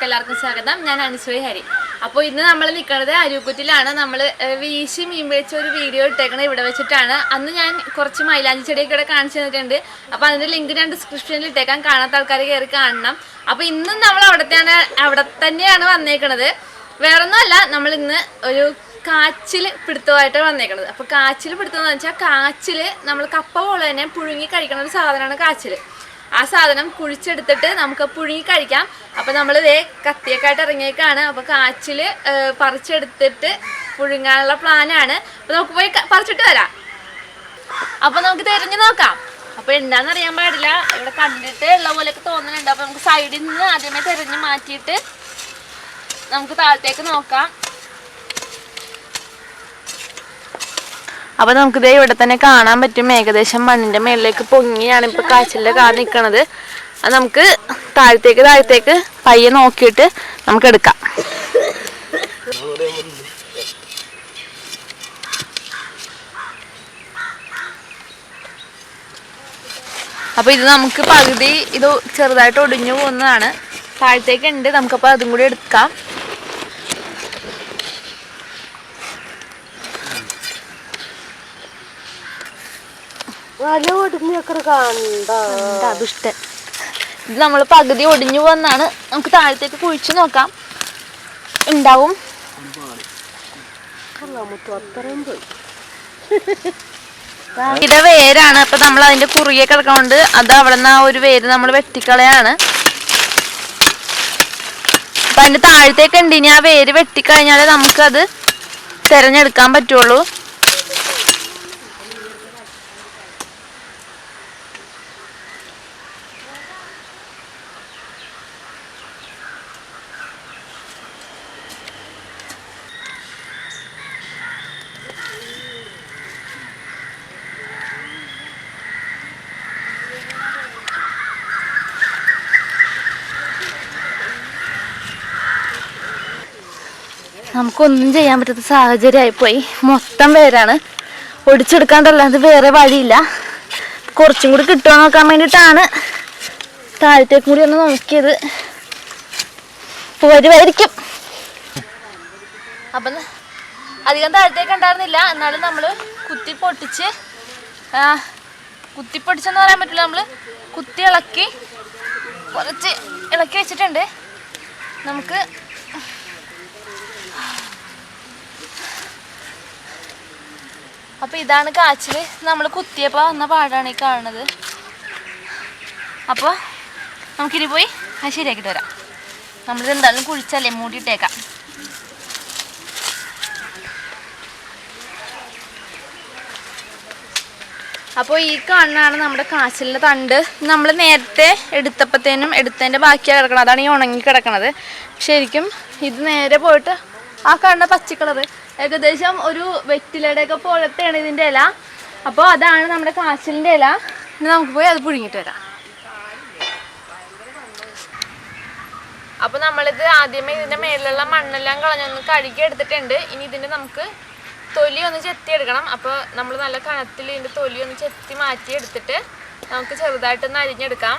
കേരളയിലേക്ക് എല്ലാവർക്കും സ്വാഗതം. ഞാൻ അനുശ്രീ ഹരി. അപ്പോൾ ഇന്ന് നമ്മൾ നിൽക്കുന്നത് അരൂക്കുറ്റിലാണ് നമ്മൾ വീശി മീൻ വെച്ച ഒരു വീഡിയോ ഇട്ടേക്കണത് ഇവിടെ വെച്ചിട്ടാണ്. അന്ന് ഞാൻ കുറച്ച് മൈലാഞ്ചി ചെടിയൊക്കെ ഇവിടെ കാണിച്ചു തന്നിട്ടുണ്ട്. അപ്പോൾ അതിന്റെ ലിങ്ക് ഞാൻ ഡിസ്ക്രിപ്ഷനിൽ ഇട്ടേക്കാം. കാണാത്ത ആൾക്കാർ കയറി കാണണം. അപ്പോൾ ഇന്നും നമ്മൾ അവിടത്തെയാണ് അവിടെ തന്നെയാണ് വന്നേക്കണത്. വേറൊന്നുമല്ല നമ്മൾ ഇന്ന് ഒരു കാച്ചിൽ പിടുത്തമായിട്ട് വന്നേക്കണത്. അപ്പോൾ കാച്ചിൽ പിടുത്തം എന്ന് വെച്ചാൽ കാച്ചിൽ നമ്മൾ കപ്പ പോലെ തന്നെ പുഴുങ്ങി കഴിക്കുന്ന ഒരു സാധനമാണ് കാച്ചിൽ. ആ സാധനം കുഴിച്ചെടുത്തിട്ട് നമുക്ക് പുഴുങ്ങി കഴിക്കാം. അപ്പം നമ്മൾ ഇതേ കത്തിയൊക്കെ ആയിട്ട് ഇറങ്ങിയേക്കാണ് അപ്പോൾ കാച്ചിൽ പറിച്ചെടുത്തിട്ട് പുഴുങ്ങാനുള്ള പ്ലാനാണ്. അപ്പോൾ നമുക്ക് പോയി പറിച്ചിട്ട് വരാം. അപ്പോൾ നമുക്ക് തിരഞ്ഞു നോക്കാം. അപ്പോൾ എന്താണെന്ന് അറിയാൻ പാടില്ല. ഇവിടെ കണ്ടിട്ട് ഉള്ള പോലെയൊക്കെ തോന്നുന്നുണ്ട് അപ്പോൾ നമുക്ക് സൈഡിൽ നിന്ന് ആദ്യമേ തിരഞ്ഞ് മാറ്റിയിട്ട് നമുക്ക് താഴത്തേക്ക് നോക്കാം. അപ്പൊ നമുക്ക് ഇതേ ഇവിടെ തന്നെ കാണാൻ പറ്റും. ഏകദേശം മണ്ണിന്റെ മേളിലേക്ക് പൊങ്ങിയാണ് ഇപ്പൊ കാച്ചിലെ കാർ നിക്കണത്. അത് നമുക്ക് താഴത്തേക്ക് താഴത്തേക്ക് പയ്യെ നോക്കിയിട്ട് നമുക്ക് എടുക്കാം. അപ്പൊ ഇത് നമുക്ക് പകുതി ഇത് ചെറുതായിട്ട് ഒടിഞ്ഞു പോകുന്നതാണ്. താഴത്തേക്ക് ഉണ്ട് നമുക്കപ്പോ അതും കൂടി എടുക്കാം. വല ഒടിഞ്ഞൊക്കെ കണ്ട എന്താ ദുഷ്ടൻ. ഇത് നമ്മൾ പകുതി ഒടിഞ്ഞു വന്നാണ്. നമുക്ക് താഴത്തേക്ക് കുഴിച്ചു നോക്കാം. ഉണ്ടാവും. ഇത് വേരാണ്. അപ്പൊ നമ്മൾ അതിന്റെ കുറുകെ കിടക്കണോണ്ട്. അത് അവിടെ നിന്ന് ആ ഒരു വേര് നമ്മൾ വെട്ടിക്കളയാണ്. അപ്പൊ അതിന്റെ താഴത്തേക്ക് ഉണ്ട്. ഇനി ആ വേര് വെട്ടിക്കഴിഞ്ഞാലേ നമുക്കത് തിരഞ്ഞെടുക്കാൻ പറ്റുള്ളൂ. നമുക്കൊന്നും ചെയ്യാൻ പറ്റാത്ത സാഹചര്യമായിപ്പോയി മൊത്തം വേരാണ് ഒടിച്ചെടുക്കാണ്ടല്ലാതെ വേറെ വഴിയില്ല. കുറച്ചും കൂടി കിട്ടുമോ നോക്കാൻ വേണ്ടിയിട്ടാണ് താഴത്തേക്കും കൂടി ഒന്ന് നോക്കിയത്. വരുമായിരിക്കും അപ്പം അധികം താഴത്തേക്ക് ഉണ്ടായിരുന്നില്ല. എന്നാലും നമ്മൾ കുത്തി പൊട്ടിച്ച് കുത്തി പൊട്ടിച്ചെന്ന് പറയാൻ പറ്റില്ല. നമ്മൾ കുത്തി ഇളക്കി കുറച്ച് ഇളക്കി വെച്ചിട്ടുണ്ട്. നമുക്ക് അപ്പൊ ഇതാണ് കാച്ചിൽ. നമ്മൾ കുത്തിയപ്പോ വന്ന പാടാണ് ഈ കാണുന്നത്. അപ്പോൾ നമുക്കിനി പോയി അത് ശരിയാക്കിയിട്ട് വരാം നമ്മളിത് എന്തായാലും കുഴിച്ചല്ലേ? മൂടിയിട്ടേക്കാം. അപ്പോൾ ഈ കാണുന്നതാണ് നമ്മുടെ കാച്ചിലിന്റെ തണ്ട്. നമ്മൾ നേരത്തെ എടുത്തപ്പോഴത്തേനും എടുത്തതിന്റെ ബാക്കിയാണ് കിടക്കണത്. അതാണ് ഈ ഉണങ്ങി കിടക്കണത്. ശരിക്കും ഇത് നേരെ പോയിട്ട് ആ കാണുന്ന പച്ച കളറ് ഏകദേശം ഒരു വെറ്റിലയുടെയൊക്കെ പോലത്തെയാണ് ഇതിന്റെ ഇല. അപ്പോൾ അതാണ് നമ്മുടെ കാച്ചിലിന്റെ ഇല. ഇനി നമുക്ക് പോയി അത് പുഴുങ്ങിട്ട് വരാം. അപ്പോൾ നമ്മളിത് ആദ്യമേ ഇതിന്റെ മേലുള്ള മണ്ണെല്ലാം കളഞ്ഞൊന്ന് കഴുകി എടുത്തിട്ടുണ്ട്. ഇനി ഇതിന്റെ നമുക്ക് തൊലി ഒന്ന് ചെത്തി എടുക്കണം അപ്പോൾ നമ്മൾ നല്ല കണത്തിൽ ഇതിന്റെ തൊലി ഒന്ന് ചെത്തി മാറ്റി എടുത്തിട്ട് നമുക്ക് ചെറുതായിട്ടൊന്ന് അരിഞ്ഞെടുക്കാം.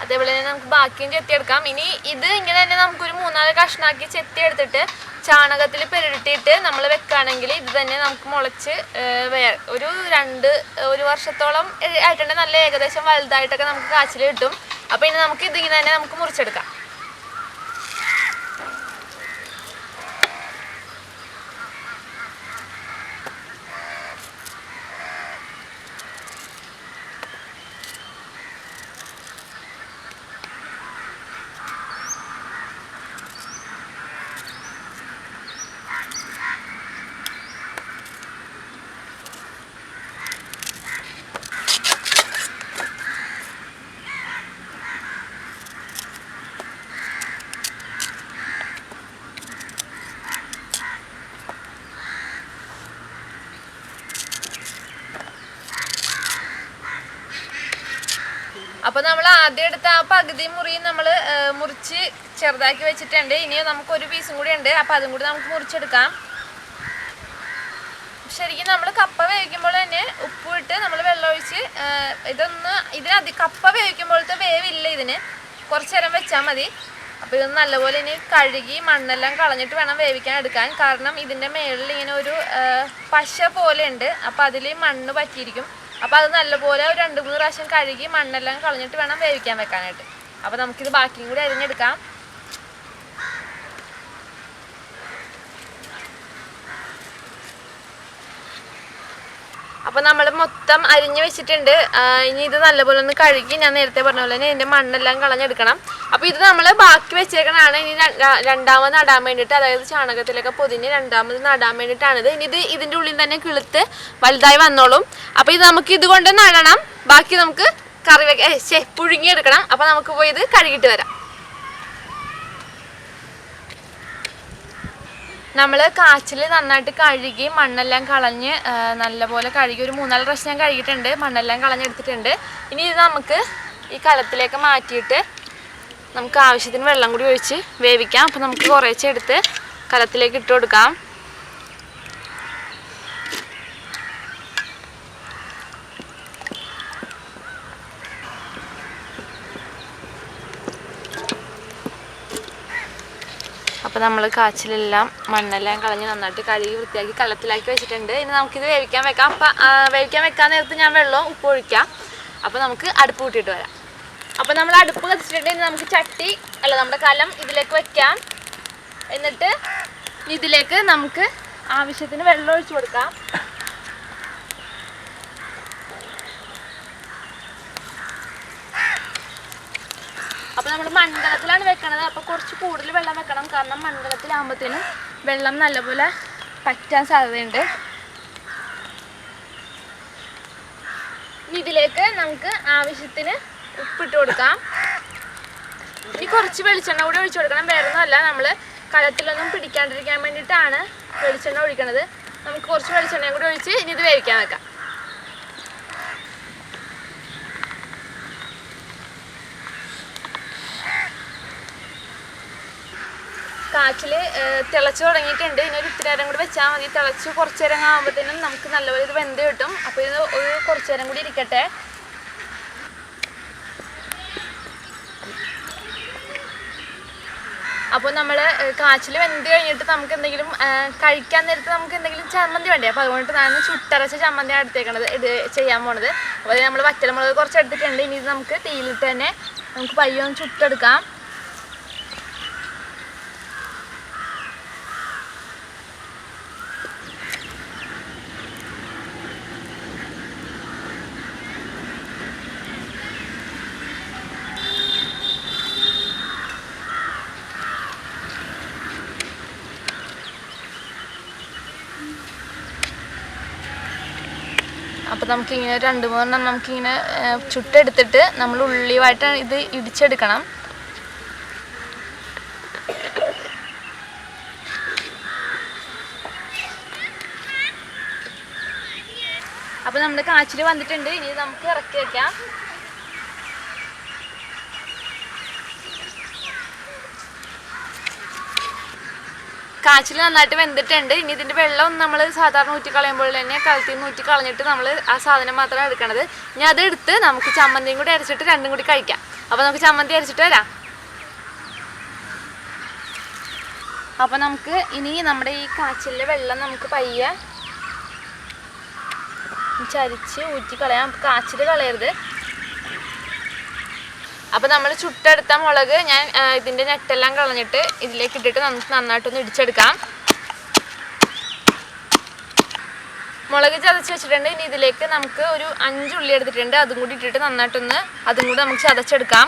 അതേപോലെ തന്നെ നമുക്ക് ബാക്കിയും ചെത്തിയെടുക്കാം. ഇനി ഇത് ഇങ്ങനെ തന്നെ നമുക്കൊരു മൂന്നാൽ കഷ്ണാക്കി ചെത്തിയെടുത്തിട്ട് ചാണകത്തിൽ പെരുട്ടിയിട്ട് നമ്മൾ വെക്കുകയാണെങ്കിൽ ഇത് തന്നെ നമുക്ക് മുളച്ച് ഒരു രണ്ട് ഒരു വർഷത്തോളം ആയിട്ടുണ്ടെങ്കിൽ നല്ല ഏകദേശം വലുതായിട്ടൊക്കെ നമുക്ക് കാച്ചിൽ കിട്ടും. അപ്പോൾ ഇനി നമുക്ക് ഇതിങ്ങനെ തന്നെ നമുക്ക് മുറിച്ചെടുക്കാം. അപ്പൊ നമ്മൾ ആദ്യം എടുത്ത ആ പകുതി മുറി നമ്മൾ മുറിച്ച് ചെറുതാക്കി വെച്ചിട്ടുണ്ട്. ഇനി നമുക്ക് ഒരു പീസും കൂടി ഉണ്ട്. അപ്പൊ അതും കൂടി നമുക്ക് മുറിച്ചെടുക്കാം. ശരിക്കും നമ്മൾ കപ്പ വേവിക്കുമ്പോൾ തന്നെ ഉപ്പ് ഇട്ട് നമ്മൾ വെള്ളമൊഴിച്ച് ഇതൊന്ന് ഇതിനധി കപ്പ വേവിക്കുമ്പോഴത്തെ വേവില്ല ഇതിന്. കുറച്ച് നേരം വെച്ചാൽ മതി. അപ്പോൾ ഇതൊന്ന് നല്ലപോലെ ഇനി കഴുകി മണ്ണെല്ലാം കളഞ്ഞിട്ട് വേണം വേവിക്കാൻ എടുക്കാൻ. കാരണം ഇതിന്റെ മേളിൽ ഇങ്ങനെ ഒരു പശ പോലെ ഉണ്ട്. അപ്പോൾ അതിൽ മണ്ണ് പറ്റിയിരിക്കും. അപ്പോൾ അത് നല്ലപോലെ ഒരു രണ്ട് മൂന്ന് പ്രാവശ്യം കഴുകി മണ്ണെല്ലാം കളഞ്ഞിട്ട് വേണം വേവിക്കാൻ വെക്കാനായിട്ട്. അപ്പോൾ നമുക്കിത് ബാക്കിയും കൂടി അരിഞ്ഞെടുക്കാം. അപ്പൊ നമ്മൾ മൊത്തം അരിഞ്ഞു വെച്ചിട്ടുണ്ട്. ഇനി ഇത് നല്ലപോലെ ഒന്ന് കഴുകി ഞാൻ നേരത്തെ പറഞ്ഞ പോലെ തന്നെ ഇതിന്റെ മണ്ണെല്ലാം കളഞ്ഞെടുക്കണം. അപ്പൊ ഇത് നമ്മൾ ബാക്കി വെച്ചേക്കണാണ് ഇനി രണ്ടാമത് നടാൻ വേണ്ടിട്ട് അതായത് ചാണകത്തിലൊക്കെ പൊതിഞ്ഞ് രണ്ടാമത് നടാൻ വേണ്ടിയിട്ടാണിത് ഇനി ഇത് ഇതിന്റെ ഉള്ളിൽ തന്നെ കിളുത്ത് വലുതായി വന്നോളും. അപ്പൊ ഇത് നമുക്ക് ഇതുകൊണ്ട് നടണം. ബാക്കി നമുക്ക് കറി പുഴുങ്ങിയെടുക്കണം. അപ്പൊ നമുക്ക് പോയി ഇത് കഴുകിട്ട് വരാം. നമ്മൾ കാച്ചിൽ നന്നായിട്ട് കഴുകി മണ്ണെല്ലാം കളഞ്ഞ് നല്ലപോലെ കഴുകി ഒരു മൂന്നാൽ പ്രാവശ്യം ഞാൻ കഴുകിയിട്ടുണ്ട്. മണ്ണെല്ലാം കളഞ്ഞെടുത്തിട്ടുണ്ട്. ഇനി ഇത് നമുക്ക് ഈ കലത്തിലേക്ക് മാറ്റിയിട്ട് നമുക്ക് ആവശ്യത്തിന് വെള്ളം കൂടി ഒഴിച്ച് വേവിക്കാം. അപ്പോൾ നമുക്ക് കുറേശ്ശെ എടുത്ത് കലത്തിലേക്ക് ഇട്ട് കൊടുക്കാം. അപ്പോൾ നമ്മൾ കാച്ചിലെല്ലാം മണ്ണെല്ലാം കളഞ്ഞ് നന്നായിട്ട് കഴുകി വൃത്തിയാക്കി കള്ളത്തിലാക്കി വെച്ചിട്ടുണ്ട്. ഇനി നമുക്കിത് വേവിക്കാൻ വെക്കാം. അപ്പം വേവിക്കാൻ വെക്കാൻ നേരത്ത് ഞാൻ വെള്ളവും ഉപ്പ് ഒഴിക്കാം. അപ്പോൾ നമുക്ക് അടുപ്പ് കൂട്ടിയിട്ട് വരാം. അപ്പോൾ നമ്മൾ അടുപ്പ് കത്തിച്ചിട്ടുണ്ട് ഇനി നമുക്ക് ചട്ടി അല്ല നമ്മുടെ കലം ഇതിലേക്ക് വെക്കാം. എന്നിട്ട് ഇതിലേക്ക് നമുക്ക് ആവശ്യത്തിന് വെള്ളം ഒഴിച്ചു കൊടുക്കാം. അപ്പോൾ നമ്മൾ മൺകലത്തിലാണ് വെക്കണത്. അപ്പോൾ കുറച്ച് കൂടുതൽ വെള്ളം വെക്കണം. കാരണം മൺകലത്തിലാകുമ്പോഴത്തേനും വെള്ളം നല്ലപോലെ പറ്റാൻ സാധ്യതയുണ്ട്. ഇതിലേക്ക് നമുക്ക് ആവശ്യത്തിന് ഉപ്പിട്ട് കൊടുക്കാം. ഇനി കുറച്ച് വെളിച്ചെണ്ണ കൂടി ഒഴിച്ചു കൊടുക്കണം. വേറെ ഒന്നുമല്ല നമ്മൾ കലത്തിലൊന്നും പിടിക്കാണ്ടിരിക്കാൻ വേണ്ടിയിട്ടാണ് വെളിച്ചെണ്ണ ഒഴിക്കണത്. നമുക്ക് കുറച്ച് വെളിച്ചെണ്ണയും കൂടി ഒഴിച്ച് ഇനി ഇത് വേവിക്കാൻ വെക്കാം. കാച്ചിൽ തിളച്ച് തുടങ്ങിയിട്ടുണ്ട്. ഇനി ഒരു ഇത്തിരി നേരം കൂടി വെച്ചാൽ മതി. തിളച്ച് കുറച്ച് നേരം ആകുമ്പോഴത്തേനും നമുക്ക് നല്ലപോലെ ഇത് വെന്ത് കിട്ടും. അപ്പോൾ ഇത് ഒരു കുറച്ച് നേരം കൂടി ഇരിക്കട്ടെ. അപ്പോൾ നമ്മൾ കാച്ചിൽ വെന്ത് കഴിഞ്ഞിട്ട് നമുക്ക് എന്തെങ്കിലും കഴിക്കാൻ നേരത്ത് നമുക്ക് എന്തെങ്കിലും ചമ്മന്തി വേണ്ടേ? അപ്പോൾ അതുകൊണ്ട് ഞാൻ ചുട്ടരച്ച ചമ്മന്തിയാണ് എടുത്തേക്കണത് ഇത് ചെയ്യാൻ പോണത്. അപ്പോൾ നമ്മൾ വറ്റൽമുളക് കുറച്ച് എടുത്തിട്ടുണ്ട്. ഇനി ഇത് നമുക്ക് തീയിലിട്ട് തന്നെ നമുക്ക് പയ്യൊന്ന് ചുട്ടെടുക്കാം. അപ്പോൾ നമുക്കിങ്ങനെ രണ്ട് മൂന്നെണ്ണം നമുക്കിങ്ങനെ ചുട്ടെടുത്തിട്ട് നമ്മൾ ഉള്ളിയുമായിട്ട് ഇത് ഇടിച്ചെടുക്കണം. അപ്പോൾ നമ്മുടെ കാച്ചിൽ വന്നിട്ടുണ്ട്. ഇനി നമുക്ക് ഇറക്കി വെക്കാം. കാച്ചിൽ നന്നായിട്ട് വെന്തിട്ടുണ്ട്. ഇനി ഇതിന്റെ വെള്ളം നമ്മൾ സാധാരണ ഊറ്റി കളയുമ്പോൾ തന്നെ കളത്തിൽ ഊറ്റി കളഞ്ഞിട്ട് നമ്മൾ ആ സാധനം മാത്രമാണ് എടുക്കണത്. ഇനി അതെടുത്ത് നമുക്ക് ചമ്മന്തിയും കൂടി അരച്ചിട്ട് രണ്ടും കൂടി കഴിക്കാം. അപ്പോൾ നമുക്ക് ചമ്മന്തി അരച്ചിട്ട് വരാം. അപ്പോൾ നമുക്ക് ഇനി നമ്മുടെ ഈ കാച്ചിലെ വെള്ളം നമുക്ക് പയ്യെ ചരിച്ച് ഊറ്റി കളയാം കാച്ചിൽ കളയരുത്. അപ്പോൾ നമ്മൾ ചുട്ടെടുത്ത മുളക് ഞാൻ ഇതിന്റെ നെട്ടെല്ലാം കളഞ്ഞിട്ട് ഇതിലേക്ക് ഇട്ടിട്ട് നമുക്ക് നന്നായിട്ടൊന്ന് ഇടിച്ചെടുക്കാം. മുളക് ചതച്ച് വെച്ചിട്ടുണ്ട്. ഇനി ഇതിലേക്ക് നമുക്ക് ഒരു അഞ്ച് ഉള്ളി എടുത്തിട്ടുണ്ട്. അതും കൂടി ഇട്ടിട്ട് നന്നായിട്ടൊന്ന് അതും കൂടി നമുക്ക് ചതച്ചെടുക്കാം.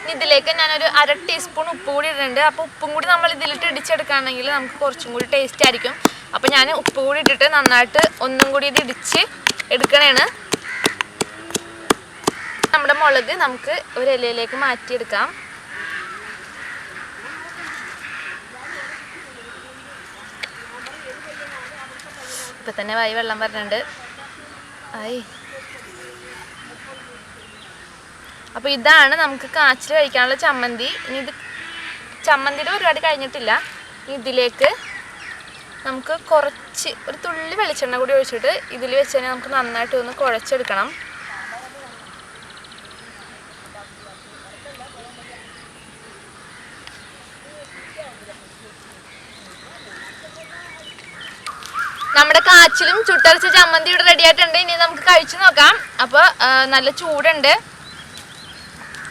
ഇനി ഇതിലേക്ക് ഞാനൊരു അര ടീസ്പൂൺ ഉപ്പ് കൂടി ഇട്ടിട്ടുണ്ട്. അപ്പോൾ ഉപ്പും കൂടി നമ്മൾ ഇതിലിട്ട് ഇടിച്ചെടുക്കുകയാണെങ്കിൽ നമുക്ക് കുറച്ചും കൂടി ടേസ്റ്റ് ആയിരിക്കും. അപ്പോൾ ഞാൻ ഉപ്പ് കൂടി ഇട്ടിട്ട് നന്നായിട്ട് ഒന്നും കൂടി ഇത് ഇടിച്ച് എടുക്കണേണ്. നമ്മുടെ മുളക് നമുക്ക് ഒരു ഇലയിലേക്ക് മാറ്റിയെടുക്കാം. ഇപ്പൊ തന്നെ വായി വെള്ളം പറഞ്ഞിട്ടുണ്ട്. ആയി അപ്പോൾ ഇതാണ് നമുക്ക് കാച്ചിൽ കഴിക്കാനുള്ള ചമ്മന്തി. ഇനി ഇത് ചമ്മന്തിയുടെ ഒരുപാട് കഴിഞ്ഞിട്ടില്ല. ഇതിലേക്ക് നമുക്ക് കുറച്ച് ഒരു തുള്ളി വെളിച്ചെണ്ണ കൂടി ഒഴിച്ചിട്ട് ഇതിൽ വെച്ച് നമുക്ക് നന്നായിട്ട് ഒന്ന് കുഴച്ചെടുക്കണം നമ്മുടെ കാച്ചിലും ചുട്ടരച്ച ചമ്മന്തി ഇവിടെ റെഡി ആയിട്ടുണ്ട്. ഇനി നമുക്ക് കഴിച്ചു നോക്കാം. അപ്പോൾ നല്ല ചൂടുണ്ട്.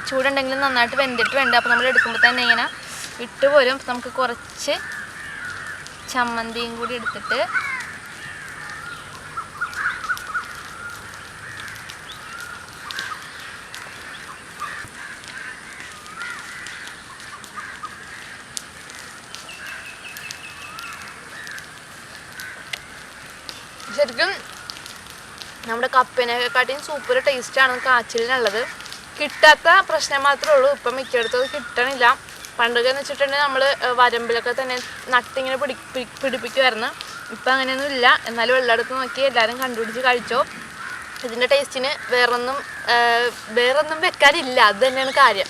ചൂടുണ്ടെങ്കിലും നന്നായിട്ട് വെന്തിട്ട് വേണ്ട അപ്പോൾ നമ്മൾ എടുക്കുമ്പോൾ തന്നെ ഇങ്ങനെ ഇട്ട് പോരും. നമുക്ക് കുറച്ച് ചമ്മന്തിയും കൂടി എടുത്തിട്ട് ശരിക്കും നമ്മുടെ കപ്പിനെക്കാട്ടിയും സൂപ്പർ ടേസ്റ്റാണ് കാച്ചിലിനുള്ളത്. കിട്ടാത്ത പ്രശ്നം മാത്രമേ ഉള്ളൂ. ഇപ്പം മിക്കയിടത്തും അത് കിട്ടണില്ല. പണ്ടൊക്കെ എന്ന് വെച്ചിട്ടുണ്ടെങ്കിൽ നമ്മൾ വരമ്പിലൊക്കെ തന്നെ നട്ടിങ്ങനെ പിടി പിടി- പിടിപ്പിക്കുമായിരുന്നു ഇപ്പം അങ്ങനെയൊന്നും ഇല്ല. എന്നാലും എല്ലായിടത്തും നോക്കി എല്ലാവരും കണ്ടുപിടിച്ച് കഴിച്ചോ. ഇതിന്റെ ടേസ്റ്റിന് വേറൊന്നും വേറൊന്നും വെക്കാനില്ല. അത് തന്നെയാണ് കാര്യം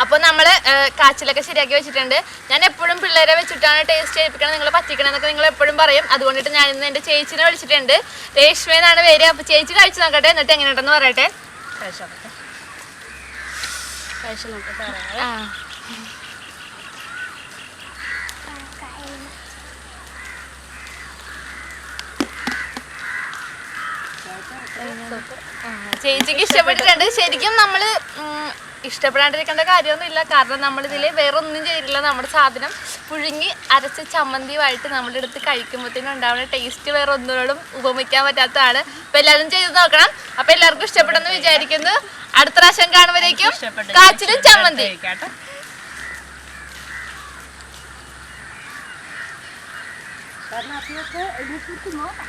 അപ്പോൾ നമ്മൾ കാച്ചിലൊക്കെ ശരിയാക്കി വെച്ചിട്ടുണ്ട്. ഞാൻ എപ്പോഴും പിള്ളേരെ വെച്ചിട്ടാണ് ടേസ്റ്റ് ചെയ്യിപ്പിക്കണം നിങ്ങൾ പറ്റിക്കണം എന്നൊക്കെ നിങ്ങൾ എപ്പോഴും പറയും. അതുകൊണ്ടിട്ട് ഞാൻ ഇന്ന് എന്റെ ചേച്ചിനെ വിളിച്ചിട്ടുണ്ട്. രേഷ്മ എന്നാണ് പേര്. അപ്പോൾ ചേച്ചി കഴിച്ചു നോക്കട്ടെ. എന്നിട്ട് എങ്ങനെയുണ്ടെന്ന് പറയട്ടെ. ആ. ചേച്ചിക്ക് ഇഷ്ടപ്പെട്ടിട്ടുണ്ട്. ശരിക്കും നമ്മൾ ഇഷ്ടപ്പെടാണ്ടിരിക്കേണ്ട കാര്യമൊന്നുമില്ല. കാരണം നമ്മളിതിൽ വേറെ ഒന്നും ചെയ്തിട്ടില്ല. നമ്മുടെ സാധനം പുഴുങ്ങി അരച്ച് ചമ്മന്തിയുമായിട്ട് നമ്മുടെ അടുത്ത് കഴിക്കുമ്പോഴത്തേനും ഉണ്ടാവുന്ന ടേസ്റ്റ് വേറെ ഒന്നിനോടും ഉപമിക്കാൻ പറ്റാത്തതാണ്. അപ്പം എല്ലാവരും ചെയ്ത് നോക്കണം. അപ്പം എല്ലാവർക്കും ഇഷ്ടപ്പെടുമെന്ന് വിചാരിക്കുന്നു. അടുത്ത പ്രാവശ്യം കാണുമ്പോഴേക്കും കാച്ചിലും ചമ്മന്തി. കാരണം അതിനൊക്കെ എനിക്ക് നോക്കാം